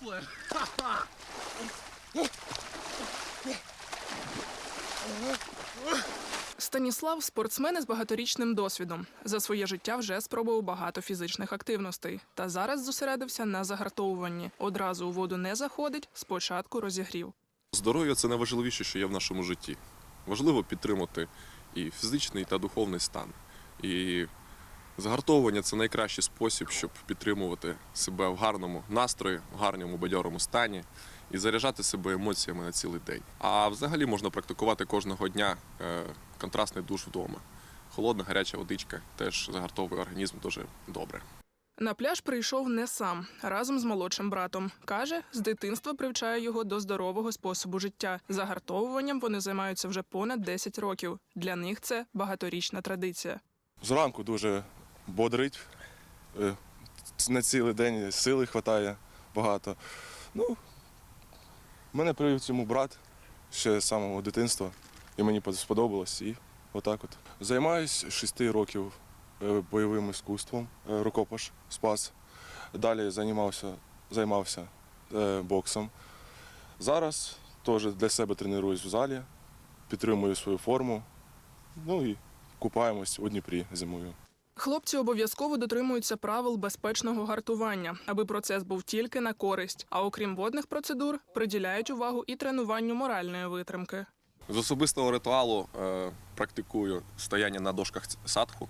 тепле. Станіслав спортсмен із багаторічним досвідом. За своє життя вже спробував багато фізичних активностей. Та зараз зосередився на загартовуванні. Одразу у воду не заходить, спочатку розігрів. Здоров'я це найважливіше, що є в нашому житті. Важливо підтримати і фізичний, та духовний стан. І загартовування це найкращий спосіб, щоб підтримувати себе в гарному настрої, в гарному бадьорому стані і заряджати себе емоціями на цілий день. А взагалі можна практикувати кожного дня е, контрастний душ вдома. Холодна гаряча водичка теж загартовує організм дуже добре. На пляж прийшов не сам, разом з молодшим братом. Каже, з дитинства привчає його до здорового способу життя. Загартовуванням вони займаються вже понад 10 років. Для них це багаторічна традиція. Зранку дуже бодрить, е, на цілий день сили вистачає багато. Ну, мене привів цьому брат ще з самого дитинства, і мені сподобалось. І отак от. Займаюсь 6 років е, бойовим іскусством, е, рукопаш, спас. Далі займався, займався боксом. Зараз теж для себе тренуюсь в залі, підтримую свою форму. Ну і купаємось у Дніпрі зимою. Хлопці обов'язково дотримуються правил безпечного гартування, аби процес був тільки на користь. А окрім водних процедур, приділяють увагу і тренуванню моральної витримки. З особистого ритуалу е, практикую стояння на дошках садху.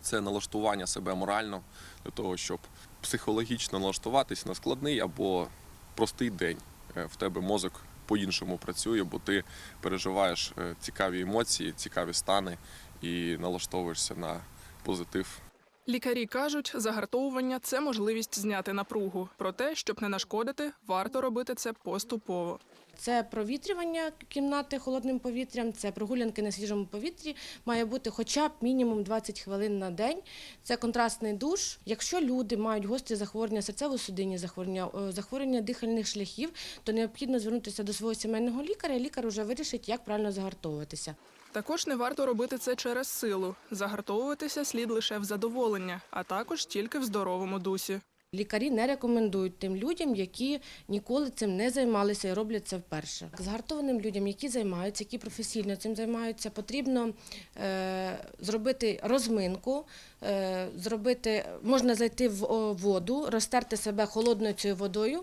Це налаштування себе морально для того, щоб психологічно налаштуватись на складний або простий день. Е, В тебе мозок по-іншому працює, бо ти переживаєш е, цікаві емоції, цікаві стани і налаштовуєшся на позитив. Лікарі кажуть, загартовування це можливість зняти напругу. Проте, щоб не нашкодити, варто робити це поступово. Це провітрювання кімнати холодним повітрям, це прогулянки на свіжому повітрі. Має бути хоча б мінімум 20 хвилин на день. Це контрастний душ. Якщо люди мають гострі захворювання серцево-судинні захворювання, е, захворювання дихальних шляхів, то необхідно звернутися до свого сімейного лікаря. Лікар вже вирішить, як правильно загартовуватися. Також не варто робити це через силу. Загартовуватися слід лише в задоволення, а також тільки в здоровому дусі. Лікарі не рекомендують тим людям, які ніколи цим не займалися і роблять це вперше. Згартованим людям, які займаються, які професійно цим займаються, потрібно е, зробити розминку, е, зробити, можна зайти в воду, розтерти себе холодною цією водою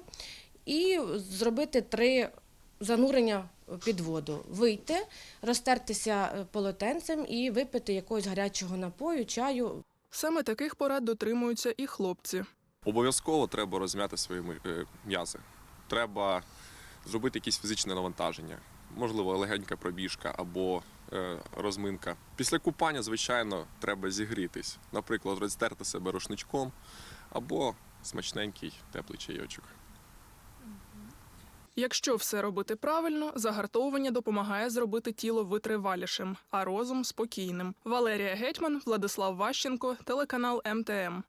і зробити три занурення під воду. Вийти, розтертися е, полотенцем і випити якогось гарячого напою, чаю. Саме таких порад дотримуються і хлопці. Обов'язково треба розм'яти свої е, м'язи. Треба зробити якісь фізичне навантаження, можливо, легенька пробіжка або е, розминка. Після купання, звичайно, треба зігрітись. Наприклад, розтерти себе рушничком або смачненький теплий чайочок. Якщо все робити правильно, загартовування допомагає зробити тіло витривалішим, а розум спокійним. Валерія Гетьман, Владислав Ващенко, телеканал МТМ.